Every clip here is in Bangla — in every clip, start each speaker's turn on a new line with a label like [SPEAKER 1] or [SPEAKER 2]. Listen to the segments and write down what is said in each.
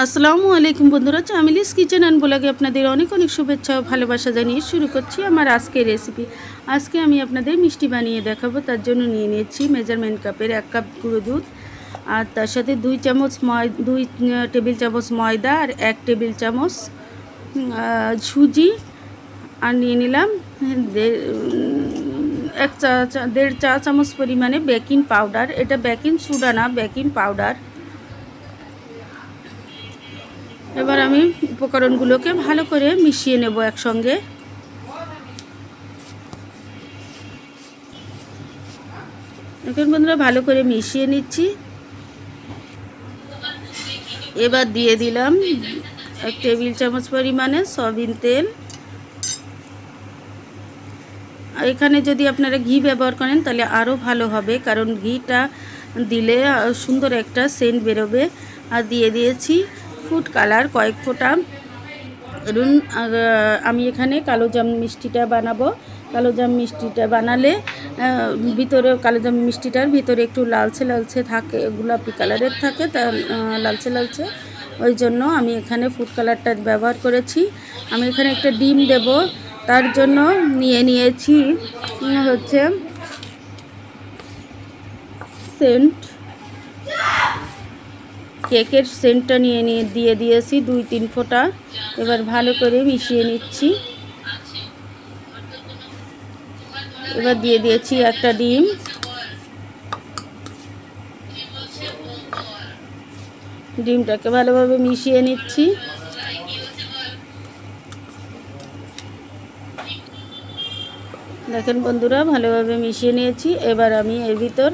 [SPEAKER 1] আসসালামু আলাইকুম বন্ধুরা, চামিলিস কিচেন অ্যান্ড ব্লগে আপনাদের অনেক অনেক শুভেচ্ছা ও ভালোবাসা জানিয়ে শুরু করছি আমার আজকের রেসিপি আজকে আমি আপনাদের মিষ্টি বানিয়ে দেখাবো, তার জন্য নিয়ে নিয়েছি মেজারমেন্ট কাপের এক কাপ গুঁড়ো দুধ, আর তার সাথে দুই চামচ ময়, দুই টেবিল চামচ ময়দা আর এক টেবিল চামচ সুজি, আর নিয়ে নিলাম এক চা, চা- দেড় চা চামচ পরিমাণে বেকিং পাউডার এটা বেকিং সোডা না বেকিং পাউডার এবার আমি উপকরণগুলোকে ভালো করে মিশিয়ে নেব একসঙ্গে। এখন বন্ধুরা ভালো করে মিশিয়ে নিচ্ছি। এবার দিয়ে দিলাম এক টেবিল চামচ পরিমাণে সয়াবিন তেল। আর এখানে যদি আপনারা ঘি ব্যবহার করেন তাহলে আরও ভালো হবে, কারণ ঘিটা দিলে সুন্দর একটা সেন্ট বেরোবে। আর দিয়ে দিয়েছি ফুড কালার, কয়েক ফোঁটা। ধরুন আমি এখানে কালো জাম মিষ্টিটা বানাবো। কালো জাম মিষ্টিটা বানালে ভিতরে কালো জাম মিষ্টিটার ভিতরে একটু লালচে লালচে থাকে, গোলাপি কালারের থাকে, তা লালচে লালচে। ওই জন্য আমি এখানে ফুড কালারটা ব্যবহার করেছি। আমি এখানে একটা ডিম দেব, তার জন্য নিয়ে নিয়েছি হচ্ছে সেন্ট কেকের সেন্টটা নিয়ে নিয়ে দিয়ে দিয়েছি, দুই তিন ফোঁটা। এবার ভালো করে মিশিয়ে নিচ্ছি। এবার দিয়ে দিয়েছি একটা ডিম। ডিমটাকে ভালোভাবে মিশিয়ে নিচ্ছি। দেখেন বন্ধুরা, ভালোভাবে মিশিয়ে নিয়েছি। এবার আমি এর ভিতর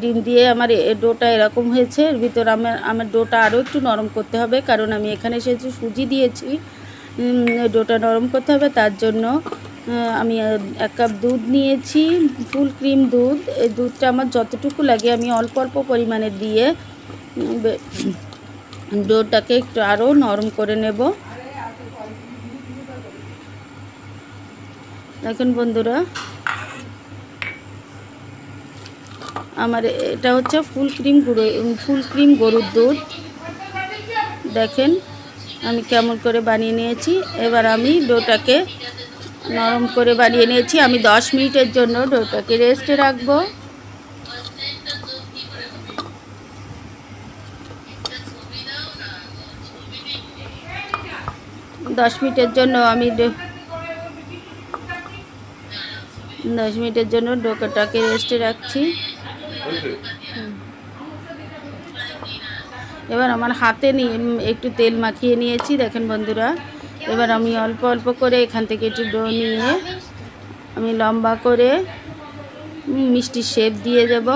[SPEAKER 1] ডিম দিয়ে আমার ডোটা এরকম হয়েছে। এর ভিতর আমার আমার ডোটা আরও একটু নরম করতে হবে, কারণ আমি এখানে এসেছি, সুজি দিয়েছি। ডোটা নরম করতে হবে, তার জন্য আমি এক কাপ দুধ নিয়েছি, ফুল ক্রিম দুধ। এই দুধটা আমার যতটুকু লাগে আমি অল্প অল্প পরিমাণে দিয়ে ডোটাকে একটু আরও নরম করে নেব। দেখুন বন্ধুরা আমার এটা হচ্ছে ফুল ক্রিম গুঁড়ো ফুল ক্রিম গরুর দুধ। দেখেন, আমি কেমন করে বানিয়ে নিয়েছি। এবার আমি ডোটাকে নরম করে বানিয়ে নিয়েছি। আমি দশ মিনিটের জন্য ডোটাকে রেস্টে রাখব। দশ মিনিটের জন্য আমি দশ মিনিটের জন্য ডোকাটাকে রেস্টে রাখছি। এবার আমার হাতে নিয়ে একটু তেল মাখিয়ে নিয়েছি, দেখেন বন্ধুরা। এবার আমি অল্প অল্প করে এখান থেকে একটু ডো নিয়ে আমি লম্বা করে মিষ্টি শেপ দিয়ে দেব।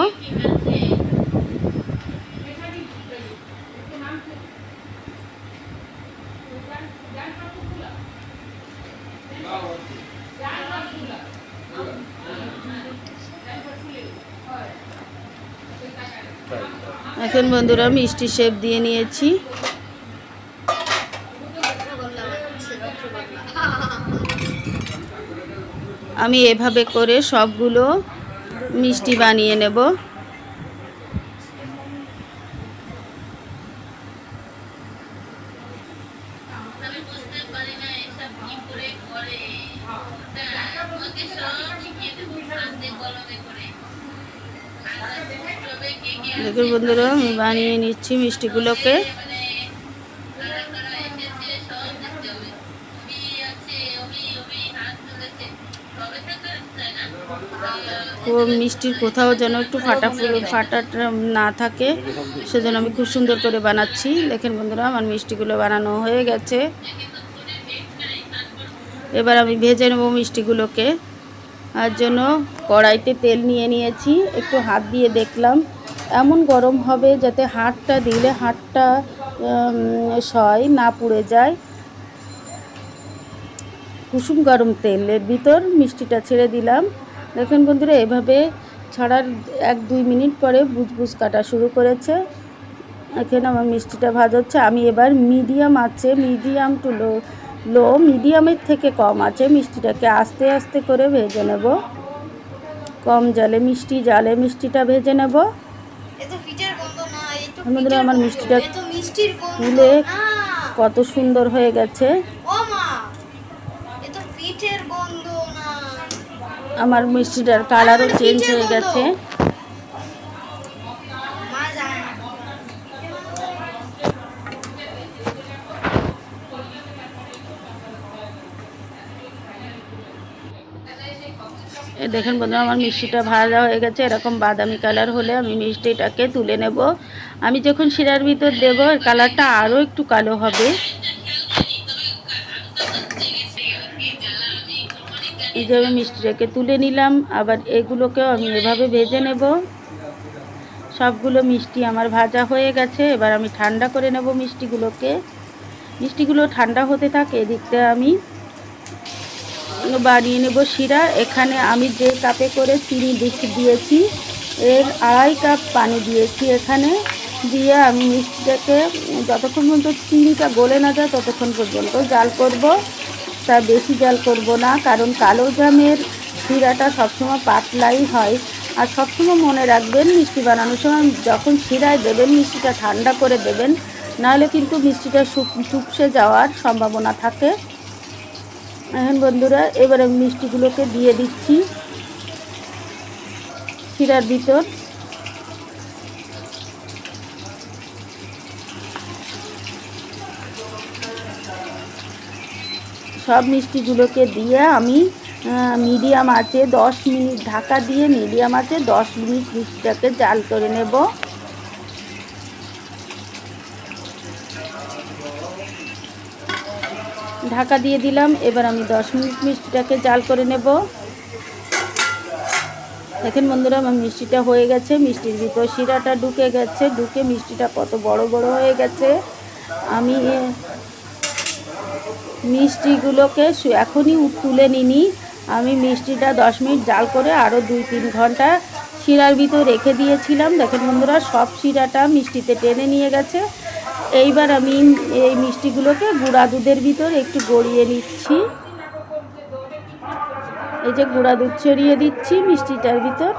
[SPEAKER 1] এখন বন্ধুরা মিষ্টি শেপ দিয়ে নিয়েছি। আমি এভাবে করে সবগুলো মিষ্টি বানিয়ে নেব। দেখুন বন্ধুরা, আমি বানিয়ে নিচ্ছি মিষ্টিগুলোকে। মিষ্টির কোথাও যেন একটু ফাটা ফুল- ফাটাটা না থাকে, সেজন্য আমি খুব সুন্দর করে বানাচ্ছি। দেখেন বন্ধুরা, আমার মিষ্টিগুলো বানানো হয়ে গেছে। এবার আমি ভেজে নেব মিষ্টিগুলোকে। তার জন্য কড়াইতে তেল নিয়ে নিয়েছি। একটু হাত দিয়ে দেখলাম এমন গরম হবে যাতে হাতটা দিলে উম, সয় না পুড়ে যায়। কুসুম গরম তেলের ভিতর মিষ্টিটা ছেড়ে দিলাম। দেখুন বন্ধুরা এভাবে ছাড়ার এক দুই মিনিট পরে বুজবুজ কাটা শুরু করেছে। এখানে আমার মিষ্টিটা ভাজা হচ্ছে। আমি এবার মিডিয়াম আছে মিডিয়াম টু লো লো মিডিয়ামের থেকে কম আছে মিষ্টিটাকে আস্তে আস্তে করে ভেজে নেব। কম জালে মিষ্টি জালে মিষ্টিটা ভেজে নেব। বন্ধুরা আমার মিষ্টিটা তুলে কত সুন্দর হয়ে গেছে। আমার মিষ্টিটার কালারও চেঞ্জ হয়ে গেছে। এই দেখেন বন্ধুরা, আমার মিষ্টিটা ভাজা হয়ে গেছে। এরকম বাদামি কালার হলে আমি মিষ্টিটাকে তুলে নেব। আমি যখন শিরার ভিতর দেবো কালারটা আরও একটু কালো হবে। এই যে আমি মিষ্টিটাকে তুলে নিলাম, আবার এগুলোকেও আমি এভাবে ভেজে নেব। সবগুলো মিষ্টি আমার ভাজা হয়ে গেছে, এবার আমি ঠান্ডা করে নেব মিষ্টিগুলোকে। মিষ্টিগুলো ঠান্ডা হতে থাকে, এদিকটা আমি বানিয়ে নেব শিরা। এখানে আমি যে কাপে করে চিনি দিয়েছি, এর আড়াই কাপ পানি দিয়েছি এখানে। দিয়ে আমি মিষ্টিটাকে যতক্ষণ পর্যন্ত চিনিটা গলে না যায় ততক্ষণ পর্যন্ত জাল করব। তা বেশি জাল করব না, কারণ কালো জামের শিরাটা সবসময় পাতলাই হয়। আর সবসময় মনে রাখবেন, মিষ্টি বানানোর সময় যখন শিরায় দেবেন, মিষ্টিটা ঠান্ডা করে দেবেন, নাহলে কিন্তু মিষ্টিটা চুপসে যাওয়ার সম্ভাবনা থাকে। এখন বন্ধুরা, এবারে মিষ্টিগুলোকে দিয়ে দিচ্ছি। শিরার ভিতর। সব মিষ্টিগুলোকে দিয়ে আমি মিডিয়াম আছে দশ মিনিট ঢাকা দিয়ে মিডিয়াম আছে দশ মিনিট মিষ্টিটাকে জাল করে নেব। ঢাকা দিয়ে দিলাম। এবার আমি দশ মিনিট মিষ্টিটাকে জাল করে নেব। দেখেন বন্ধুরা, আমার মিষ্টিটা হয়ে গেছে। মিষ্টির ভিতর শিরাটা ঢুকে গেছে। ঢুকে মিষ্টিটা কত বড় বড় হয়ে গেছে। আমি মিষ্টিগুলোকে এখনই তুলে নিনি আমি মিষ্টিটা দশ মিনিট জাল করে আরও দুই তিন ঘণ্টা শিরার ভিতর রেখে দিয়েছিলাম। দেখেন বন্ধুরা, সব শিরাটা মিষ্টিতে টেনে নিয়ে গেছে। এইবার আমি এই মিষ্টিগুলোকে গুঁড়া দুধের ভিতর একটু গড়িয়ে নিচ্ছি। এই যে গুঁড়া দুধ ছড়িয়ে দিচ্ছি মিষ্টিটার ভিতর।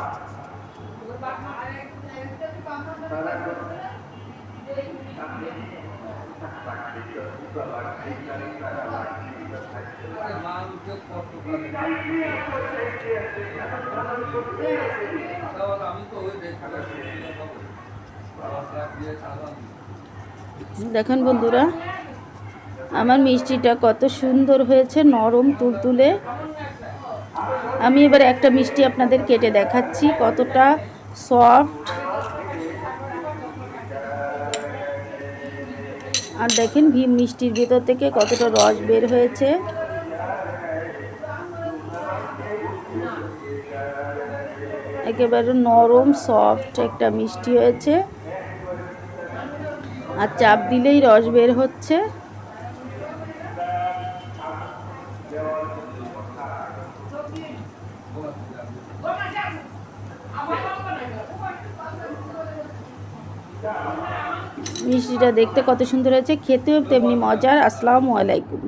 [SPEAKER 1] দেখেন বন্ধুরা, আমার মিষ্টিটা কত সুন্দর হয়েছে, নরম তুলতুলে। আমি এবার একটা মিষ্টি আপনাদের কেটে দেখাচ্ছি, কতটা সফট। আর দেখেন ভীম মিষ্টির ভেতর থেকে কতটা রস বের হয়েছে। একেবারে নরম, সফট একটা মিষ্টি হয়েছে। আর চাপ দিলেই রস বের হচ্ছে। মিষ্টিটা দেখতে কত সুন্দর হয়েছে, খেতেও তেমনি মজার। আসসালামু আলাইকুম।